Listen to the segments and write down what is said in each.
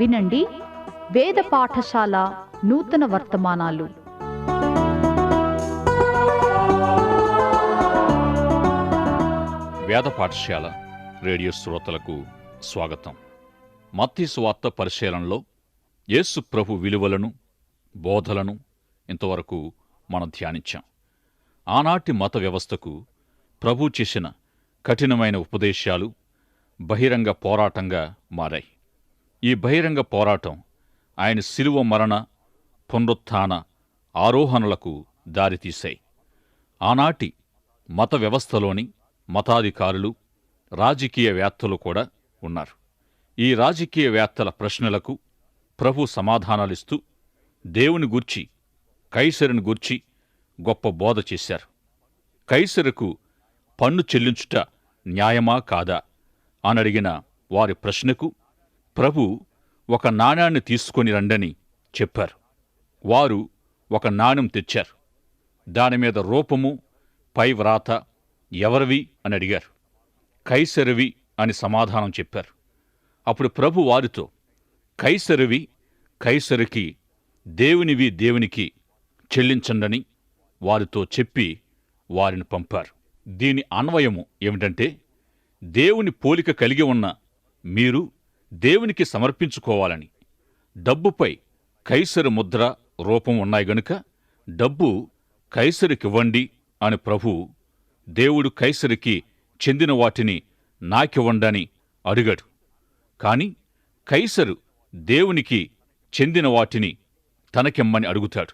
వినండి. వేద పాఠశాల నూతన వర్తమానాలు. వేద పాఠశాల రేడియో శ్రోతలకు స్వాగతం. మత్తి స్వార్త పరిశీలనలో యేసు ప్రభు విలువలను బోధలను ఇంతవరకు మనం ధ్యానించాం. ఆనాటి మత వ్యవస్థకు ప్రభు చేసిన కఠినమైన ఉపదేశాలు బహిరంగ పోరాటంగా మారాయి. ఈ బహిరంగ పోరాటం ఆయన శిలువ మరణ పునరుత్థాన ఆరోహణలకు దారితీశాయి. ఆనాటి మత వ్యవస్థలోని మతాధికారులు రాజకీయవేత్తలు కూడా ఉన్నారు. ఈ రాజకీయవేత్తల ప్రశ్నలకు ప్రభు సమాధానాలిస్తూ దేవుని గూర్చి కైసరుని గూర్చి గొప్ప బోధ చేశారు. కైసరుకు పన్ను చెల్లించుట న్యాయమా కాదా? అనడిగిన వారి ప్రశ్నకు ప్రభు ఒక నాణాన్ని తీసుకొని రండని చెప్పారు. వారు ఒక నాణం తెచ్చారు. దానిమీద రూపము పై వ్రాత ఎవరివి అని అడిగారు. కైసరివి అని సమాధానం చెప్పారు. అప్పుడు ప్రభు వారితో కైసరివి కైసరికి దేవునివి దేవునికి చెల్లించండని వారితో చెప్పి వారిని పంపారు. దీని అన్వయము ఏమిటంటే దేవుని పోలిక కలిగి ఉన్న మీరు దేవునికి సమర్పించుకోవాలని. డబ్బుపై కైసరు ముద్ర రూపం ఉన్నాయి గనుక డబ్బు కైసరికివ్వండి అని ప్రభు దేవుడు కైసరికి చెందిన వాటిని నాకివ్వండని అడిగాడు. కాని కైసరు దేవునికి చెందిన వాటిని తనకిమ్మని అడుగుతాడు.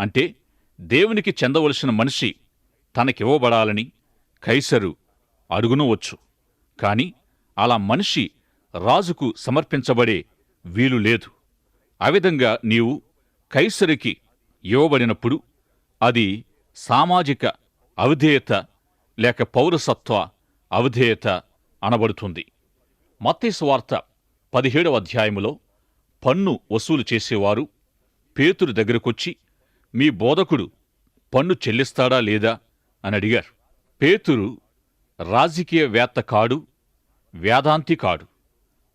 అంటే దేవునికి చెందవలసిన మనిషి తనకివ్వబడాలని కైసరు అడుగునవచ్చు. కాని అలా మనిషి రాజుకు సమర్పించబడే వీలు లేదు. ఆ విధంగా నీవు కైసరికి ఇవ్వబడినప్పుడు అది సామాజిక అవిధేయత లేక పౌరసత్వ అవిధేయత అనబడుతుంది. మత్తేశ్వార్త పదిహేడవ అధ్యాయములో పన్ను వసూలు చేసేవారు పేతురు దగ్గరకొచ్చి మీ బోధకుడు పన్ను చెల్లిస్తాడా లేదా? అని అడిగారు. పేతురు రాజకీయవేత్త కాడు వేదాంతి కాడు.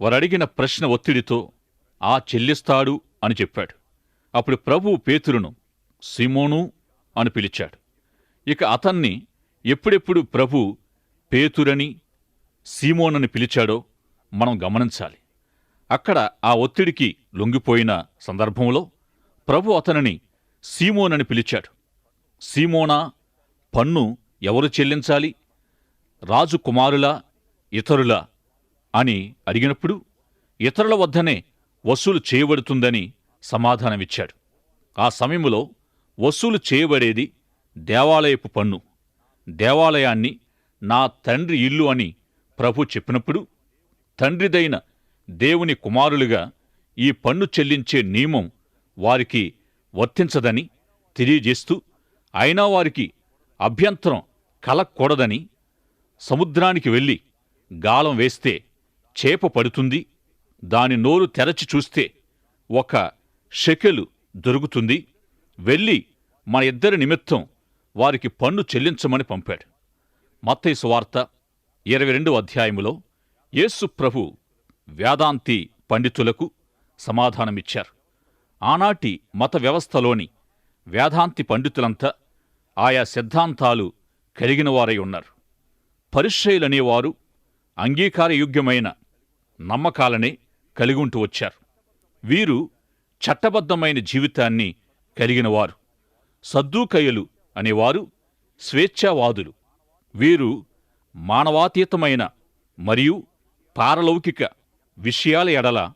వారడిగిన ప్రశ్న ఒత్తిడితో ఆ చెల్లిస్తాడు అని చెప్పాడు. అప్పుడు ప్రభువు పేతురును సిమోను అని పిలిచాడు. ఇక అతన్ని ఎప్పుడెప్పుడు ప్రభు పేతురని సీమోనని పిలిచాడో మనం గమనించాలి. అక్కడ ఆ ఒత్తిడికి లొంగిపోయిన సందర్భంలో ప్రభు అతనిని సీమోనని పిలిచాడు. సీమోనా పన్ను ఎవరు చెల్లించాలి? రాజు కుమారుల ఇతరుల? అని అడిగినప్పుడు ఇతరుల వద్దనే వసూలు చేయబడుతుందని సమాధానమిచ్చాడు. ఆ సమయంలో వసూలు చేయబడేది దేవాలయపు పన్ను దేవాలయాన్ని నా తండ్రి ఇల్లు అని ప్రభు చెప్పినప్పుడు తండ్రిదైన దేవుని కుమారులుగా ఈ పన్ను చెల్లించే నియమం వారికి వర్తించదని తెలియజేస్తూ అయినా వారికి అభ్యంతరం కలగకూడదని సముద్రానికి వెళ్ళి గాలం వేస్తే చేప పడుతుంది దాని నోరు తెరచి చూస్తే ఒక షెకెలు దొరుకుతుంది వెళ్ళి మన ఇద్దరి నిమిత్తం వారికి పన్ను చెల్లించమని పంపాడు. మత్తైసు వార్త ఇరవై రెండు అధ్యాయములో యేసు ప్రభు వేదాంతి పండితులకు సమాధానమిచ్చారు. ఆనాటి మత వ్యవస్థలోని వేదాంతి పండితులంతా ఆయా సిద్ధాంతాలు కలిగినవారై ఉన్నారు. పరిశ్రయులనేవారు అంగీకారయోగ్యమైన నమ్మకాలనే కలిగి ఉంటూ వచ్చారు. వీరు చట్టబద్ధమైన జీవితాన్ని కలిగినవారు. సద్దూకయ్యలు అనేవారు స్వేచ్ఛావాదులు. వీరు మానవాతీతమైన మరియు పారలౌకిక విషయాల ఎడల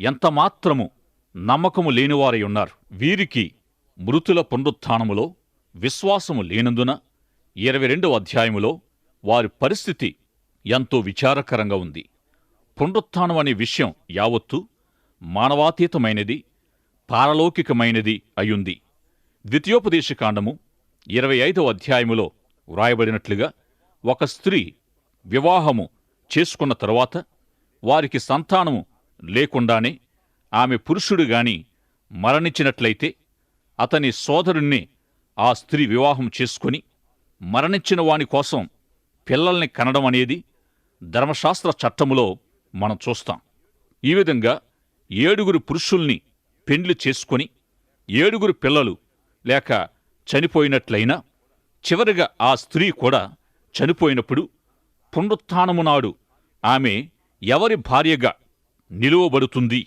ఎంతమాత్రము నమ్మకము లేనివారై ఉన్నారు. వీరికి మృతుల పునరుత్నములో విశ్వాసము లేనందున ఇరవై రెండవ అధ్యాయములో వారి పరిస్థితి ఎంతో విచారకరంగా ఉంది. పునరుత్థానం అనే విషయం యావత్తు మానవాతీతమైనది పారలౌకికమైనది అయుంది ద్వితీయోపదేశకాండము ఇరవై ఐదవ అధ్యాయములో వ్రాయబడినట్లుగా ఒక స్త్రీ వివాహము చేసుకున్న తరువాత వారికి సంతానము లేకుండానే ఆమె పురుషుడు గాని మరణించినట్లయితే అతని సోదరుణ్ణి ఆ స్త్రీ వివాహం చేసుకుని మరణించిన వాని కోసం పిల్లల్ని కనడం అనేది ధర్మశాస్త్ర చట్టములో మనం చూస్తాం. ఈ విధంగా ఏడుగురు పురుషుల్ని పెండ్లి చేసుకొని ఏడుగురు పిల్లలు లేక చనిపోయినట్లయినా చివరిగా ఆ స్త్రీ కూడా చనిపోయినప్పుడు పునరుత్నము నాడు ఆమె ఎవరి భార్యగా నిలువబడుతుంది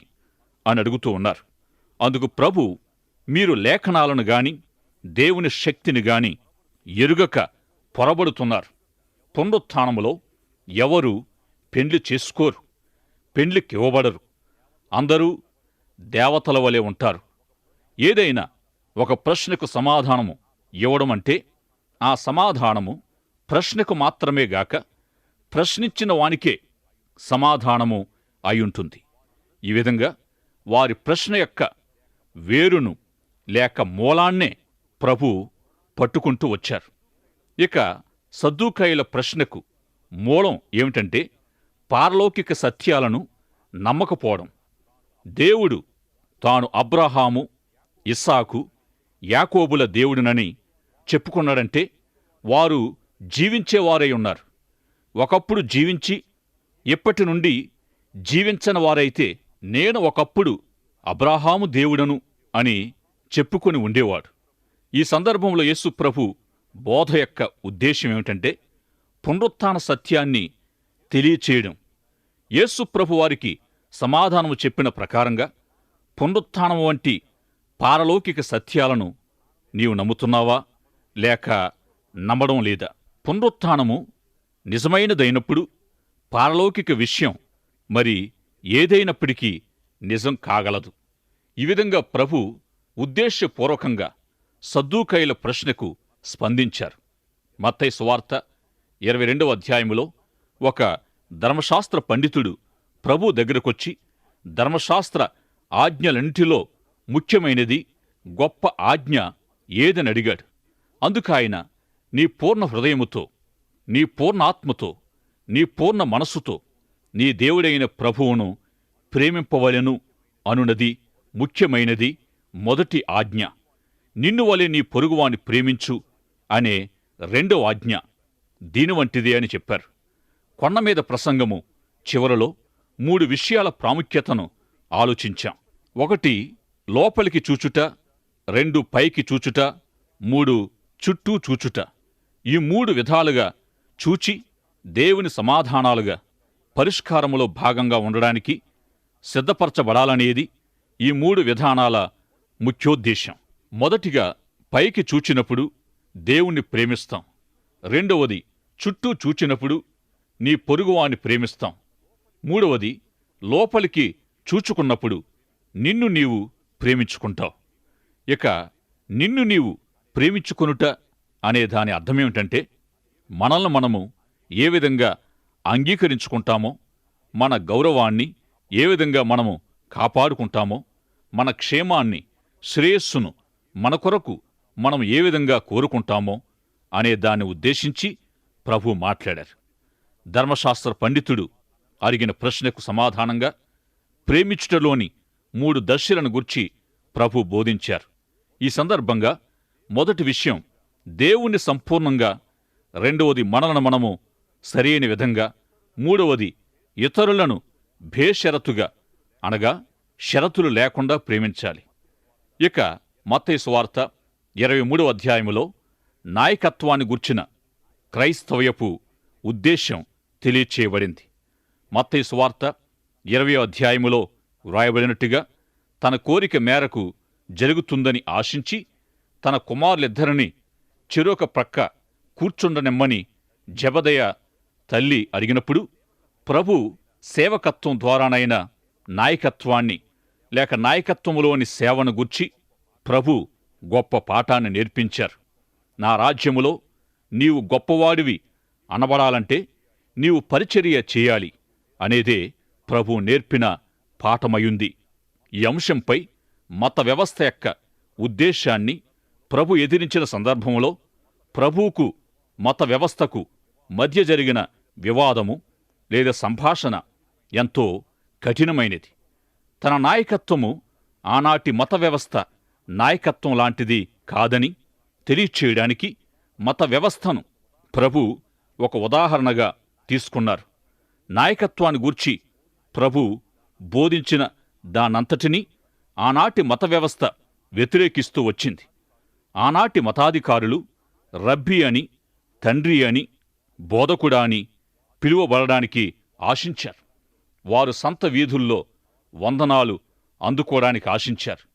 అని అడుగుతూ ఉన్నారు. అందుకు ప్రభు మీరు లేఖనాలను గాని దేవుని శక్తిని గాని ఎరుగక పొరబడుతున్నారు. పునరుత్నములో ఎవరు పెండ్లి చేసుకోరు. పెండ్లికి ఇవ్వబడరు. అందరూ దేవతల వలె ఉంటారు. ఏదైనా ఒక ప్రశ్నకు సమాధానము ఇవ్వడం అంటే ఆ సమాధానము ప్రశ్నకు మాత్రమే గాక ప్రశ్నించిన వానికే సమాధానము అయుంటుంది ఈ విధంగా వారి ప్రశ్న యొక్క వేరును లేక మూలాన్నే ప్రభు పట్టుకుంటూ వచ్చారు. ఇక సద్దుకాయల ప్రశ్నకు మూలం ఏమిటంటే పారలౌకిక సత్యాలను నమ్మకపోవడం. దేవుడు తాను అబ్రహాము ఇస్సాకు యాకోబుల దేవుడినని చెప్పుకున్నాడంటే వారు జీవించేవారై ఉన్నారు. ఒకప్పుడు జీవించి ఇప్పటి నుండి జీవించని వారైతే నేను ఒకప్పుడు అబ్రాహాము దేవుడను అని చెప్పుకొని ఉండేవాడు. ఈ సందర్భంలో యేసు ప్రభు బోధ యొక్క ఉద్దేశం ఏమిటంటే పునరుత్థాన సత్యాన్ని తెలియచేయడం. యేసు వారికి సమాధానము చెప్పిన ప్రకారంగా పునరుత్థానము వంటి పారలౌకిక సత్యాలను నీవు నమ్ముతున్నావా? లేక నమ్మడం లేదా? పునరుత్థానము నిజమైనదైనప్పుడు పారలౌకిక విషయం మరి ఏదైనప్పటికీ నిజం కాగలదు. ఈ విధంగా ప్రభు ఉద్దేశ్యపూర్వకంగా సద్దూకైల ప్రశ్నకు స్పందించారు. మత్తై సువార్త ఇరవై రెండవ అధ్యాయములో ఒక ధర్మశాస్త్ర పండితుడు ప్రభు దగ్గరకొచ్చి ధర్మశాస్త్ర ఆజ్ఞలన్నిటిలో ముఖ్యమైనది గొప్ప ఆజ్ఞ ఏదని అడిగాడు. అందుకాయన నీ పూర్ణ హృదయముతో నీ పూర్ణాత్మతో నీ పూర్ణ మనస్సుతో నీ దేవుడైన ప్రభువును ప్రేమింపవలెను అనునది ముఖ్యమైనది మొదటి ఆజ్ఞ. నిన్ను వలె నీ పొరుగువాని ప్రేమించు అనే రెండో ఆజ్ఞ దీని వంటిదే అని చెప్పారు. కొండమీద ప్రసంగము. చివరలో మూడు విషయాల ప్రాముఖ్యతను ఆలోచించాం. ఒకటి లోపలికి చూచుట రెండు పైకి చూచుట మూడు చుట్టూ చూచుట. ఈ మూడు విధాలుగా చూచి దేవుని సమాధానాలుగా పరిష్కారములో భాగంగా ఉండడానికి సిద్ధపరచబడాలనేది ఈ మూడు విధానాల ముఖ్యోద్దేశం. మొదటిగా పైకి చూచినప్పుడు దేవుణ్ణి ప్రేమిస్తాం. రెండవది చుట్టూ చూచినప్పుడు నీ పొరుగువాని ప్రేమిస్తాం. మూడవది లోపలికి చూచుకున్నప్పుడు నిన్ను నీవు ప్రేమించుకుంటావు. ఇక నిన్ను నీవు ప్రేమించుకొనుట అనే దాని అర్థమేమిటంటే మనల్ని మనము ఏ విధంగా అంగీకరించుకుంటామో మన గౌరవాన్ని ఏ విధంగా మనము కాపాడుకుంటామో మన క్షేమాన్ని శ్రేయస్సును మన కొరకు మనం ఏ విధంగా కోరుకుంటామో అనే దాన్ని ఉద్దేశించి ప్రభు మాట్లాడారు. ధర్మశాస్త్ర పండితుడు అడిగిన ప్రశ్నకు సమాధానంగా ప్రేమించుటలోని మూడు దశలను గుర్చి ప్రభు బోధించారు. ఈ సందర్భంగా మొదటి విషయం దేవుణ్ణి సంపూర్ణంగా రెండవది మనలను మనము సరైన విధంగా మూడవది ఇతరులను భేషరతుగా అనగా షరతులు లేకుండా ప్రేమించాలి. ఇక మత్తయి ఇరవై మూడవ అధ్యాయములో నాయకత్వాన్ని గుర్చిన క్రైస్తవయపు ఉద్దేశ్యం తెలియచేయబడింది. మత్తయి సువార్త ఇరవై అధ్యాయములో వ్రాయబడినట్టుగా తన కోరిక మేరకు జరుగుతుందని ఆశించి తన కుమారులిద్దరిని చెరొక ప్రక్క కూర్చుండనిమ్మని జబదయ తల్లి అడిగినప్పుడు ప్రభు సేవకత్వం ద్వారానైన నాయకత్వాన్ని లేక నాయకత్వములోని సేవను గుర్చి ప్రభు గొప్ప పాఠాన్ని నేర్పించారు. నా రాజ్యములో నీవు గొప్పవాడివి అనబడాలంటే నీవు పరిచర్య చేయాలి అనేదే ప్రభు నేర్పిన పాఠమయుంది. ఈ అంశంపై మత వ్యవస్థ యొక్క ఉద్దేశాన్ని ప్రభు ఎదిరించిన సందర్భంలో ప్రభువుకు మత వ్యవస్థకు మధ్య జరిగిన వివాదము లేదా సంభాషణ ఎంతో కఠినమైనది. తన నాయకత్వము ఆనాటి మత వ్యవస్థ నాయకత్వం లాంటిది కాదని తెలియచేయడానికి మత వ్యవస్థను ప్రభు ఒక ఉదాహరణగా తీసుకున్నారు. నాయకత్వాన్ని గూర్చి ప్రభు బోధించిన దానంతటినీ ఆనాటి మత వ్యవస్థ వ్యతిరేకిస్తూ వచ్చింది. ఆనాటి మతాధికారులు రబ్బీ అని తండ్రి అని బోధకుడా అని పిలువబడడానికి ఆశించారు. వారు సంత వీధుల్లో వందనాలు అందుకోవడానికి ఆశించారు.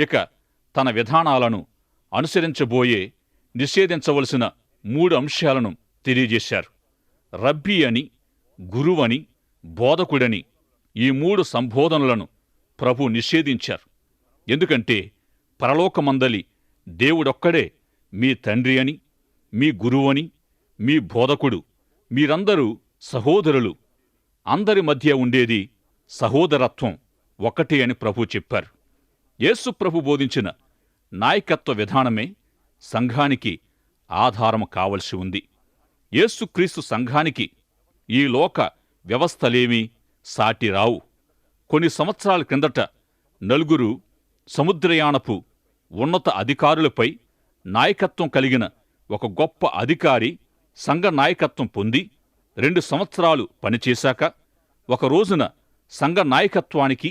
ఇక తన విధానాలను అనుసరించబోయే నిషేధించవలసిన మూడు అంశాలను తెలియజేశారు. రబ్బీ అని గురువని బోధకుడని ఈ మూడు సంబోధనలను ప్రభు నిషేధించారు. ఎందుకంటే పరలోకమందలి దేవుడొక్కడే మీ తండ్రి అని మీ గురువని మీ బోధకుడు మీరందరూ సహోదరులు. అందరి మధ్య ఉండేది సహోదరత్వం ఒకటి అని ప్రభు చెప్పారు. యేసు ప్రభు బోధించిన నాయకత్వ విధానమే సంఘానికి ఆధారం కావలసి ఉంది. యేసుక్రీస్తు సంఘానికి ఈ లోక వ్యవస్థలేమీ సాటి రావు. కొన్ని సంవత్సరాల క్రిందట నలుగురు సముద్రయానపు ఉన్నత అధికారులపై నాయకత్వం కలిగిన ఒక గొప్ప అధికారి సంఘ నాయకత్వం పొంది రెండు సంవత్సరాలు పనిచేశాక ఒక రోజున సంఘ నాయకత్వానికి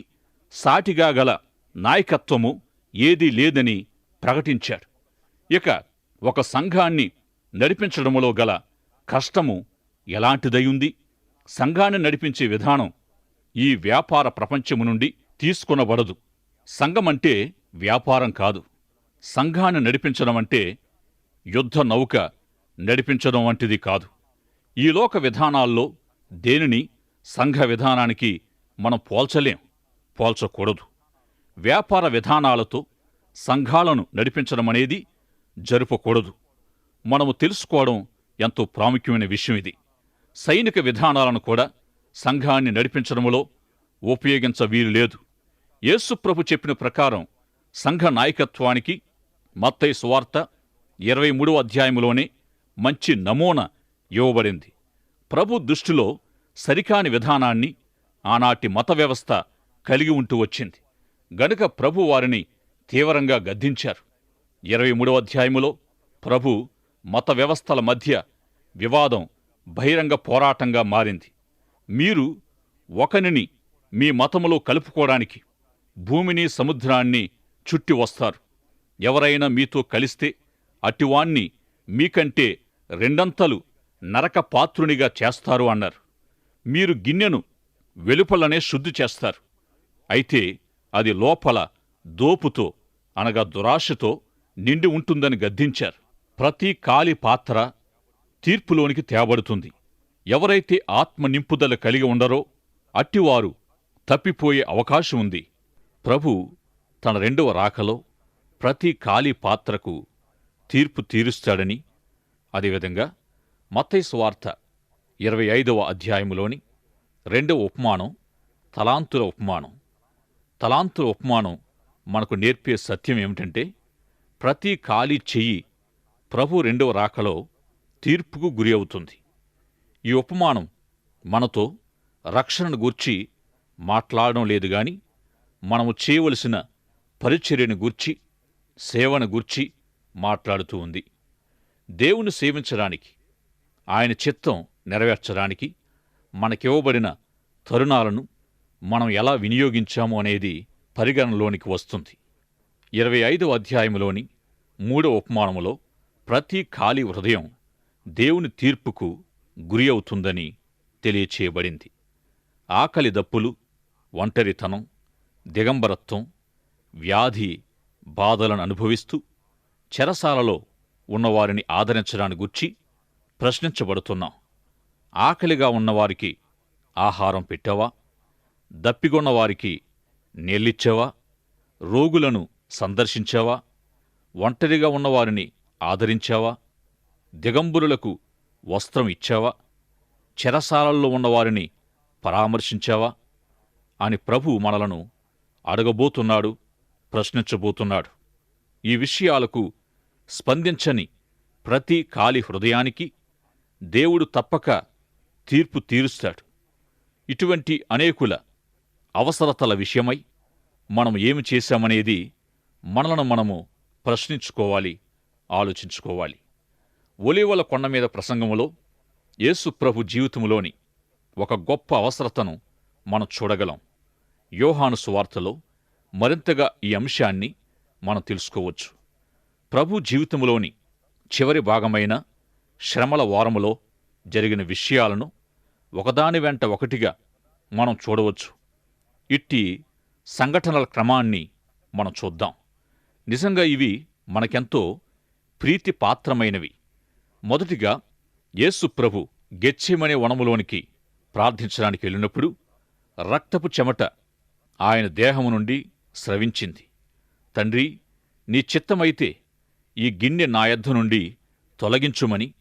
సాటిగా గల నాయకత్వము ఏదీ లేదని ప్రకటించారు ఇక ఒక సంఘాన్ని నడిపించడములో గల కష్టము ఎలాంటిదయుంది? సంఘాన్ని నడిపించే విధానం ఈ వ్యాపార ప్రపంచము నుండి తీసుకొనబడదు. సంఘమంటే వ్యాపారం కాదు. సంఘాన్ని నడిపించడం అంటే యుద్ధ నౌక నడిపించడం వంటిది కాదు. ఈ లోక విధానాల్లో దేనిని సంఘ విధానానికి మనం పోల్చలేం పోల్చకూడదు. వ్యాపార విధానాలతో సంఘాలను నడిపించడం అనేది జరుపకూడదు. మనము తెలుసుకోవడం ఎంతో ప్రాముఖ్యమైన విషయం ఇది. సైనిక విధానాలను కూడా సంఘాన్ని నడిపించడంలో ఉపయోగించ వీలు లేదు యేసుప్రభు చెప్పిన ప్రకారం సంఘ నాయకత్వానికి మత్తయి సువార్త ఇరవై మూడవ అధ్యాయంలోనే మంచి నమూనా ఇవ్వబడింది. ప్రభు దృష్టిలో సరికాని విధానాన్ని ఆనాటి మత వ్యవస్థ కలిగి ఉంటూ వచ్చింది. గనుక ప్రభు వారిని తీవ్రంగా గద్దించారు. ఇరవై మూడవ అధ్యాయములో ప్రభు మత వ్యవస్థల మధ్య వివాదం బహిరంగ పోరాటంగా మారింది. మీరు ఒకనిని మీ మతములో కలుపుకోవడానికి భూమిని సముద్రాన్ని చుట్టి వస్తారు. ఎవరైనా మీతో కలిస్తే అటివాణ్ణి మీకంటే రెండంతలు నరక పాత్రునిగా చేస్తారు అన్నారు. మీరు గిన్నెను వెలుపలనే శుద్ధి చేస్తారు. అయితే అది లోపల దోపుతో అనగా దురాశతో నిండి ఉంటుందని గద్దించారు. ప్రతి కాలి పాత్ర తీర్పులోనికి తేబడుతుంది ఎవరైతే ఆత్మ నింపుదల కలిగి ఉండరో అట్టివారు తప్పిపోయే అవకాశం ఉంది. ప్రభు తన రెండవ రాకలో ప్రతి ఖాళీ పాత్రకు తీర్పు తీరుస్తాడని అదేవిధంగా మత్తయి ఇరవై ఐదవ అధ్యాయములోని రెండవ ఉపమానం తలాంతుల ఉపమానం. తలాంతుల ఉపమానం మనకు నేర్పే సత్యం ఏమిటంటే ప్రతి ఖాళీ చెయ్యి ప్రభు రెండవ రాకలో తీర్పుకు గురి అవుతుంది ఈ ఉపమానం మనతో రక్షణను గూర్చి మాట్లాడడం లేదు గాని మనము చేయవలసిన పరిచర్యను గూర్చి సేవను గూర్చి మాట్లాడుతూ ఉంది. దేవుని సేవించడానికి ఆయన చిత్తం నెరవేర్చడానికి మనకివ్వబడిన తరుణాలను మనం ఎలా వినియోగించాము అనేది పరిగణనలోనికి వస్తుంది. ఇరవై ఐదవ అధ్యాయములోని మూడవ ఉపమానములో ప్రతి ఖాళీ హృదయం దేవుని తీర్పుకు గురి అవుతుందని తెలియచేయబడింది. ఆకలి దప్పులు ఒంటరితనం దిగంబరత్వం వ్యాధి బాధలను అనుభవిస్తూ చెరసాలలో ఉన్నవారిని ఆదరించడాన్ని గుర్చి ప్రశ్నించబడుతున్నాం. ఆకలిగా ఉన్నవారికి ఆహారం పెట్టావా? దప్పిగొన్నవారికి నీళ్ళిచ్చావా? రోగులను సందర్శించావా? ఒంటరిగా ఉన్నవారిని ఆదరించావా? దిగంబరులకు వస్త్రం ఇచ్చావా? చెరసాలల్లో ఉన్నవారిని పరామర్శించావా? అని ప్రభు మనలను అడగబోతున్నాడు ప్రశ్నించబోతున్నాడు. ఈ విషయాలకు స్పందించని ప్రతి కాలి హృదయానికి దేవుడు తప్పక తీర్పు తీరుస్తాడు. ఇటువంటి అనేకుల అవసరతల విషయమై మనం ఏమి చేశామనేది మనలను మనము ప్రశ్నించుకోవాలి ఆలోచించుకోవాలి. ఒలివల కొండ మీద ప్రసంగములో యేసుప్రభు జీవితములోని జీవితంలోని ఒక గొప్ప అవసరతను మనం చూడగలం. యోహాను సువార్తలో మరింతగా ఈ అంశాన్ని మనం తెలుసుకోవచ్చు. ప్రభు జీవితంలోని చివరి భాగమైన శ్రమల వారములో జరిగిన విషయాలను ఒకదాని వెంట ఒకటిగా మనం చూడవచ్చు. ఇట్టి సంఘటనల క్రమాన్ని మనం చూద్దాం. నిజంగా ఇవి మనకెంతో ప్రీతిపాత్రమైనవి. మొదటిగా యేసు ప్రభు గెచ్చెమనే వనములోనికి ప్రార్థించడానికి వెళ్ళినప్పుడు రక్తపు చెమట ఆయన దేహము నుండి స్రవించింది. తండ్రి నీ చిత్తమైతే ఈ గిన్నె నా యొద్ద నుండి తొలగించుమని.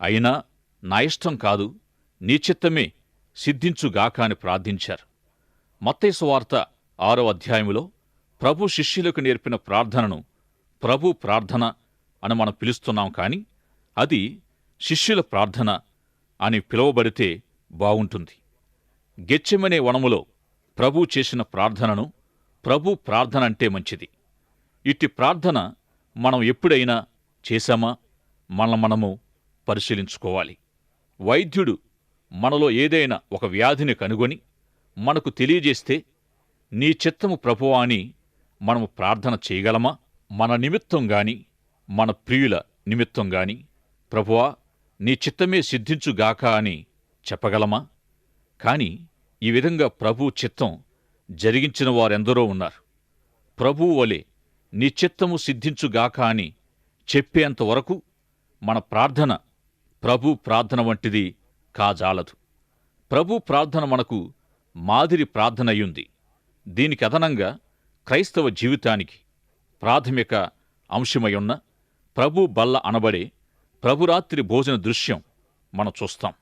అయినా నా ఇష్టం కాదు నీ చిత్తమే సిద్ధించుగాక అని ప్రార్థించారు. మత్తయి ఆరో అధ్యాయములో ప్రభు శిష్యులకు నేర్పిన ప్రార్థనను ప్రభు ప్రార్థన అని మనం పిలుస్తున్నాం కాని అది శిష్యుల ప్రార్థన అని పిలువబడితే బాగుంటుంది గెచ్చెమనే వనములో ప్రభు చేసిన ప్రార్థనను ప్రభు ప్రార్థన అంటే మంచిది. ఇట్టి ప్రార్థన మనం ఎప్పుడైనా చేశామా? మన మనము పరిశీలించుకోవాలి. వైద్యుడు మనలో ఏదైనా ఒక వ్యాధిని కనుగొని మనకు తెలియజేస్తే నీ చిత్తము ప్రభువా అని మనము ప్రార్థన చేయగలమా? మన నిమిత్తం గాని మన ప్రియుల నిమిత్తం గాని ప్రభువా నీ చిత్తమే సిద్ధించుగాక అని చెప్పగలమా? కాని ఈ విధంగా ప్రభు చిత్తం జరిగించిన వారెందరో ఉన్నారు. ప్రభువు వలె నీ చిత్తము సిద్ధించుగాక అని చెప్పేంతవరకు మన ప్రార్థన ప్రభు ప్రార్థన వంటిది కాజాలదు. ప్రభు ప్రార్థన మనకు మాదిరి ప్రార్థనయుంది. దీనికి అదనంగా క్రైస్తవ జీవితానికి ప్రాథమిక అంశమయున్న ప్రభు బల్ల అనబడే ప్రభురాత్రి భోజన దృశ్యం మనం చూస్తాం.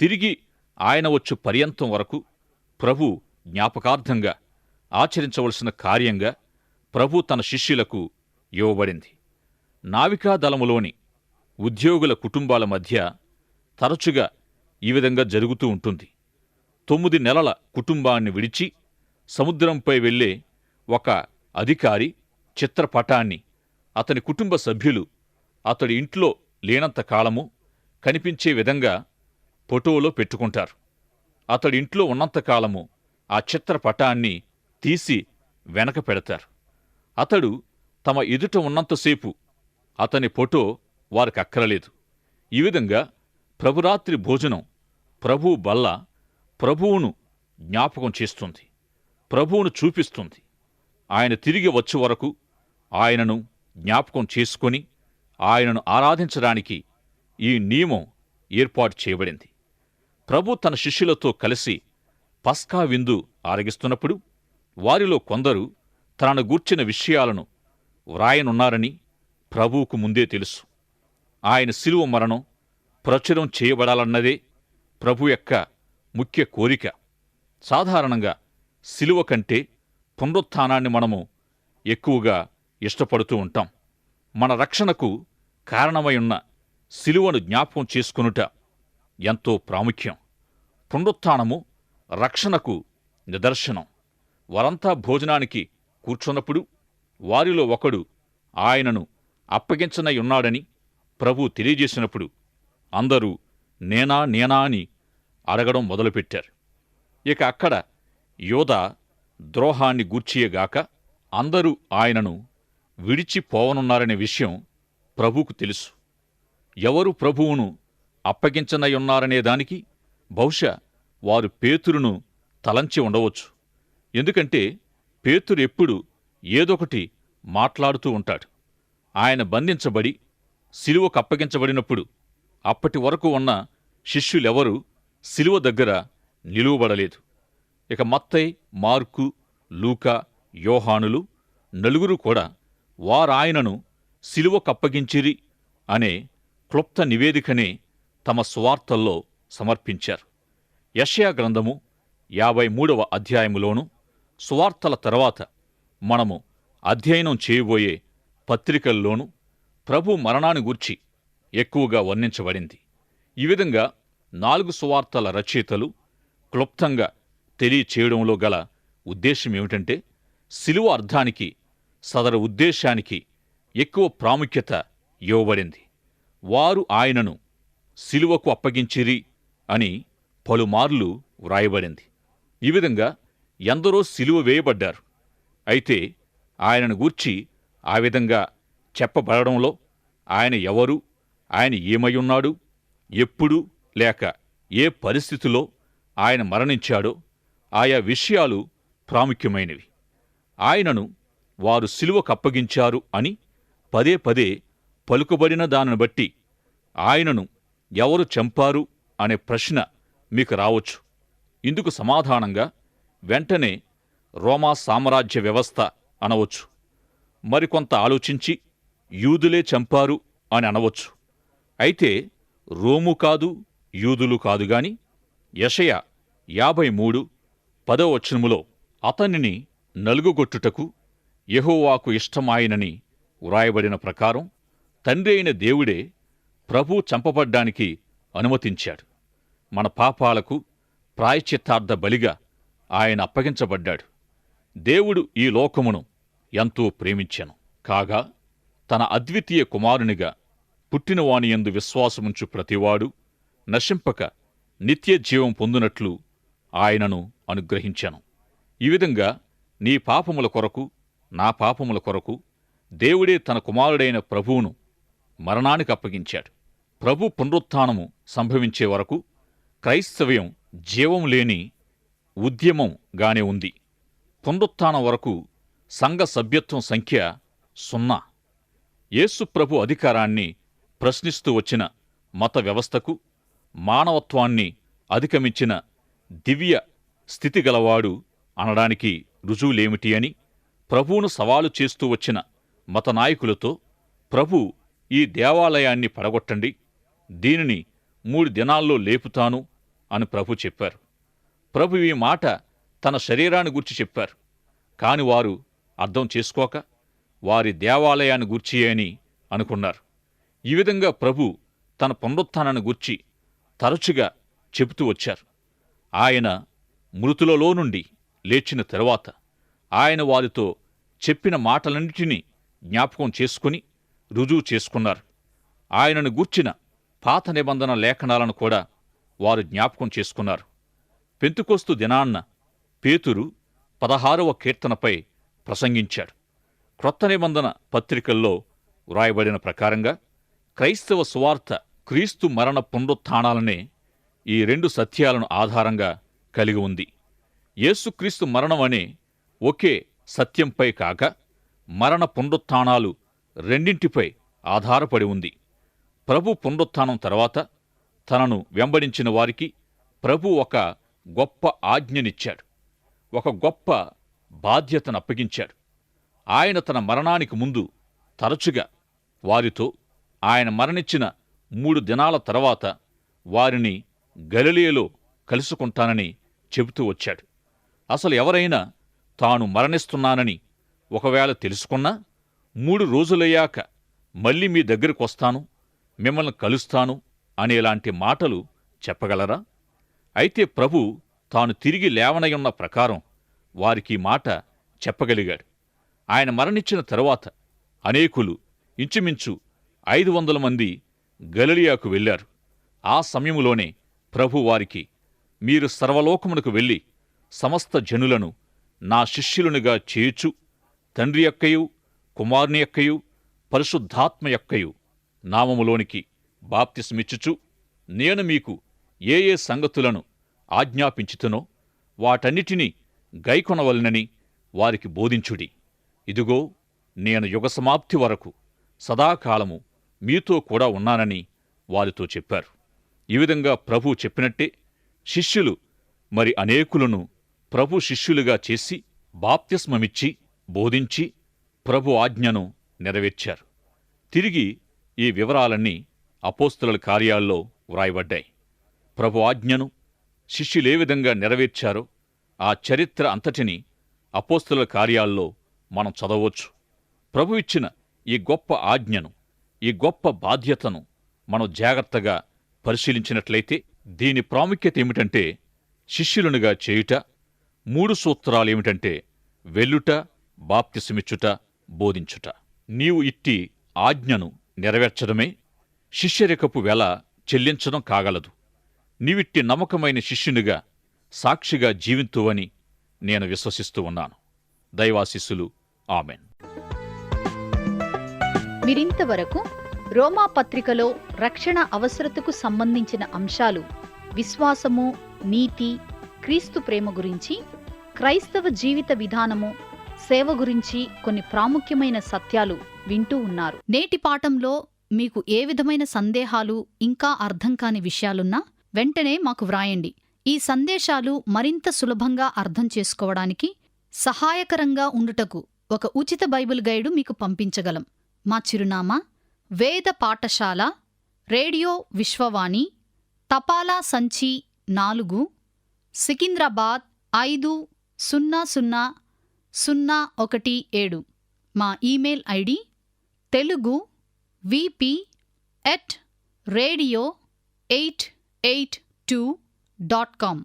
తిరిగి ఆయన వచ్చు పర్యంతం వరకు ప్రభు జ్ఞాపకార్థంగా ఆచరించవలసిన కార్యంగా ప్రభు తన శిష్యులకు ఇవ్వబడింది. నావికాదళములోని ఉద్యోగుల కుటుంబాల మధ్య తరచుగా ఈ విధంగా జరుగుతూ ఉంటుంది. తొమ్మిది నెలల కుటుంబాన్ని విడిచి సముద్రంపై వెళ్ళే ఒక అధికారి చిత్రపటాన్ని అతని కుటుంబ సభ్యులు అతడి ఇంట్లో లేనంత కాలము కనిపించే విధంగా ఫోటోలో పెట్టుకుంటారు. అతడింట్లో ఉన్నంతకాలము ఆ చిత్రపటాన్ని తీసి వెనక పెడతారు. అతడు తమ ఎదుట ఉన్నంతసేపు అతని ఫోటో వారికి అక్కరలేదు. ఈ విధంగా ప్రభురాత్రి భోజనం ప్రభువు బల్ల ప్రభువును జ్ఞాపకం చేస్తుంది. ప్రభువును చూపిస్తుంది. ఆయన తిరిగి వచ్చే వరకు ఆయనను జ్ఞాపకం చేసుకొని ఆయనను ఆరాధించడానికి ఈ నియమం ఏర్పాటు చేయబడింది. ప్రభు తన శిష్యులతో కలిసి పస్కా విందు ఆరగిస్తున్నప్పుడు వారిలో కొందరు తనను గూర్చిన విషయాలను వ్రాయనున్నారని ప్రభువుకు ముందే తెలుసు. ఆయన శిలువ మరణం ప్రచురం చేయబడాలన్నదే ప్రభు యొక్క ముఖ్య కోరిక. సాధారణంగా శిలువ కంటే పునరుత్థానాన్ని మనము ఎక్కువగా ఇష్టపడుతూ ఉంటాం. మన రక్షణకు కారణమైయున్న శిలువను జ్ఞాపకం చేసుకొనుట ఎంతో ప్రాముఖ్యం. పునరుత్థానము రక్షణకు నిదర్శనం. వారంతా భోజనానికి కూర్చున్నప్పుడు వారిలో ఒకడు ఆయనను అప్పగించనై ఉన్నాడని ప్రభు తెలియజేసినప్పుడు అందరూ నేనా నేనా అని అడగడం మొదలుపెట్టారు. ఇక అక్కడ యోధ ద్రోహాన్ని గూర్చియగాక అందరూ ఆయనను విడిచిపోవనున్నారనే విషయం ప్రభువుకు తెలుసు. ఎవరు ప్రభువును అప్పగించనయ్యున్నారనే దానికి బహుశా వారు పేతురును తలంచి ఉండవచ్చు. ఎందుకంటే పేతురు ఎప్పుడు ఏదొకటి మాట్లాడుతూ ఉంటాడు. ఆయన బంధించబడి సిలువకు అప్పగించబడినప్పుడు అప్పటి వరకు ఉన్న శిష్యులెవరూ సిలువ దగ్గర నిలువబడలేదు. ఇక మత్తై మార్కు లూకా యోహానులు నలుగురు కూడా వారాయనను సిలువకప్పగించిరి అనే క్లుప్త నివేదికనే తమ స్వార్థల్లో సమర్పించారు. యషయా గ్రంథము యాభై మూడవ అధ్యాయములోను స్వార్థల తర్వాత మనము అధ్యయనం చేయబోయే పత్రికల్లోనూ ప్రభు మరణాన్ని గూర్చి ఎక్కువగా వర్ణించబడింది. ఈ విధంగా నాలుగు సువార్తల రచయితలు క్లుప్తంగా తెలియచేయడంలో గల ఉద్దేశం ఏమిటంటే శిలువ అర్థానికి సదరు ఉద్దేశానికి ఎక్కువ ప్రాముఖ్యత ఇవ్వబడింది. వారు ఆయనను శిలువకు అప్పగించిరి అని పలుమార్లు వ్రాయబడింది. ఈ విధంగా ఎందరో శిలువ వేయబడ్డారు. అయితే ఆయనను గూర్చి ఆ విధంగా చెప్పబడడంలో ఆయన ఎవరు ఆయన ఏమయ్యున్నాడు ఎప్పుడు లేక ఏ పరిస్థితిలో ఆయన మరణించాడో ఆయా విషయాలు ప్రాముఖ్యమైనవి. ఆయనను వారు సిలువకప్పగించారు అని పదే పదే పలుకుబడిన దానిని బట్టి ఆయనను ఎవరు చంపారు అనే ప్రశ్న మీకు రావచ్చు. ఇందుకు సమాధానంగా వెంటనే రోమా సామ్రాజ్య వ్యవస్థ అనవచ్చు. మరికొంత ఆలోచించి యూదులే చంపారు అని అనవచ్చు. అయితే రోము కాదు యూదులు కాదు గాని యషయ యాభై మూడు పదవచనములో అతనిని నలుగుగొట్టుటకు యెహోవాకు ఇష్టమాయనని వ్రాయబడిన ప్రకారం తండ్రి అయిన దేవుడే ప్రభు చంపబడ్డానికి అనుమతించాడు. మన పాపాలకు ప్రాయశ్చిత్తార్థ బలిగా ఆయన అప్పగించబడ్డాడు. దేవుడు ఈ లోకమును ఎంతో ప్రేమించెను. కాగా తన అద్వితీయ కుమారునిగా పుట్టినవానియందు విశ్వాసముంచు ప్రతివాడు నశింపక నిత్య జీవం పొందునట్లు ఆయనను అనుగ్రహించాను. ఈ విధంగా నీ పాపముల కొరకు నా పాపముల కొరకు దేవుడే తన కుమారుడైన ప్రభువును మరణానికి అప్పగించాడు. ప్రభు పునరుత్థానము సంభవించే వరకు క్రైస్తవ్యం జీవం లేని ఉద్యమంగానే ఉంది. పునరుత్నం వరకు సంఘ సభ్యత్వం సంఖ్య సున్నా. యేసు ప్రభు అధికారాన్ని ప్రశ్నిస్తూ వచ్చిన మత వ్యవస్థకు మానవత్వాన్ని అధిగమించిన దివ్య స్థితి గలవాడు అనడానికి రుజువులేమిటి అని ప్రభువును సవాలు చేస్తూ వచ్చిన మత నాయకులతో ప్రభు ఈ దేవాలయాన్ని పడగొట్టండి. దీనిని మూడు దినాల్లో లేపుతాను అని ప్రభు చెప్పారు. ప్రభు ఈ మాట తన శరీరాన్ని గూర్చి చెప్పారు. కాని వారు అర్థం చేసుకోక వారి దేవాలయాన్ని గూర్చి అని అనుకున్నారు. ఈ విధంగా ప్రభు తన పునరుత్నాన్ని గూర్చి తరచుగా చెబుతూ వచ్చారు. ఆయన మృతులలో నుండి లేచిన తరువాత ఆయన వారితో చెప్పిన మాటలన్నిటినీ జ్ఞాపకం చేసుకుని రుజువు చేసుకున్నారు. ఆయనను గూర్చిన పాత నిబంధన లేఖనాలను కూడా వారు జ్ఞాపకం చేసుకున్నారు. పెంతుకోస్తు దినాన్న పేతురు పదహారవ కీర్తనపై ప్రసంగించాడు. క్రొత్త నిబంధన పత్రికల్లో వ్రాయబడిన ప్రకారంగా క్రైస్తవ సువార్త క్రీస్తు మరణ పునరుత్థానాలనే ఈ రెండు సత్యాలను ఆధారంగా కలిగి ఉంది. యేసుక్రీస్తు మరణం అనే ఒకే సత్యంపై కాక మరణ పునరుత్నాలు రెండింటిపై ఆధారపడి ఉంది. ప్రభు పునరుత్నం తర్వాత తనను వెంబడించిన వారికి ప్రభు ఒక గొప్ప ఆజ్ఞనిచ్చాడు. ఒక గొప్ప బాధ్యతను అప్పగించాడు. ఆయన తన మరణానికి ముందు తరచుగా వారితో ఆయన మరణించిన మూడు దినాల తర్వాత వారిని గలిలియలో కలుసుకుంటానని చెబుతూ వచ్చాడు. అసలు ఎవరైనా తాను మరణిస్తున్నానని ఒకవేళ తెలుసుకున్నా మూడు రోజులయ్యాక మళ్ళీ మీ దగ్గరకు వస్తాను మిమ్మల్ని కలుస్తాను అనేలాంటి మాటలు చెప్పగలరా? అయితే ప్రభు తాను తిరిగి లేవనయున్న ప్రకారం వారికి మాట చెప్పగలిగాడు. ఆయన మరణించిన తరువాత అనేకులు ఇంచుమించు ఐదు వందల మంది గలలియాకు వెళ్ళారు. ఆ సమయంలోనే ప్రభు వారికి మీరు సర్వలోకమునకు వెళ్ళి సమస్త జనులను నా శిష్యులునిగా చేయుచు తండ్రి యొక్కయు కుమారుని యొక్కయు పరిశుద్ధాత్మ యొక్కయు నామములోనికి బాప్తిస్మిచ్చుచు నేను మీకు ఏ ఏ సంగతులను ఆజ్ఞాపించుతునో వాటన్నిటినీ గైకొనవలనని వారికి బోధించుడి. ఇదిగో నేను యుగ సమాప్తి వరకు సదాకాలము మీతో కూడా ఉన్నానని వారితో చెప్పారు. ఈ విధంగా ప్రభు చెప్పినట్టే శిష్యులు మరి అనేకులను ప్రభు శిష్యులుగా చేసి బాప్తిస్మమిచ్చి బోధించి ప్రభు ఆజ్ఞను నెరవేర్చారు. తిరిగి ఈ వివరాలన్నీ అపోస్తుల కార్యాల్లో వ్రాయబడ్డాయి. ప్రభు ఆజ్ఞను శిష్యులే విధంగా నెరవేర్చారో ఆ చరిత్ర అంతటిని అపోస్తుల కార్యాల్లో మనం చదవచ్చు ప్రభు ఇచ్చిన ఈ గొప్ప ఆజ్ఞను ఈ గొప్ప బాధ్యతను మనం జాగ్రత్తగా పరిశీలించినట్లయితే దీని ప్రాముఖ్యత ఏమిటంటే శిష్యులనుగా చేయుట మూడు సూత్రాలు ఏమిటంటే వెల్లుట బాప్తిసమిచ్చుట బోధించుట. నీవు ఇట్టి ఆజ్ఞను నెరవేర్చడమే శిష్యరికపు వెల చెల్లించడం కాగలదు. నీవిట్టి నమ్మకమైన శిష్యునిగా సాక్షిగా జీవింతువని నేను విశ్వసిస్తూ ఉన్నాను. దైవాశిస్సులు. ఆమెన్. మీరింతవరకు రోమా పత్రికలో రక్షణ అవసరతకు సంబంధించిన అంశాలు విశ్వాసము నీతి క్రీస్తు ప్రేమ గురించి క్రైస్తవ జీవిత విధానము సేవ గురించి కొన్ని ప్రాముఖ్యమైన సత్యాలు వింటూ ఉన్నారు. నేటి పాఠంలో మీకు ఏ విధమైన సందేహాలు ఇంకా అర్థం కాని విషయాలున్నా వెంటనే మాకు వ్రాయండి. ఈ సందేశాలు మరింత సులభంగా అర్థం చేసుకోవడానికి సహాయకరంగా ఉండుటకు ఒక ఉచిత బైబిల్ గైడు మీకు పంపించగలం. మా చిరునామా వేద పాఠశాల రేడియో విశ్వవాణి తపాలా సంచి నాలుగు సికింద్రాబాద్ ఐదు సున్నా సున్నా సున్నా ఒకటి ఏడు. మా email ID Telugu V P at radio eight eight two dot com.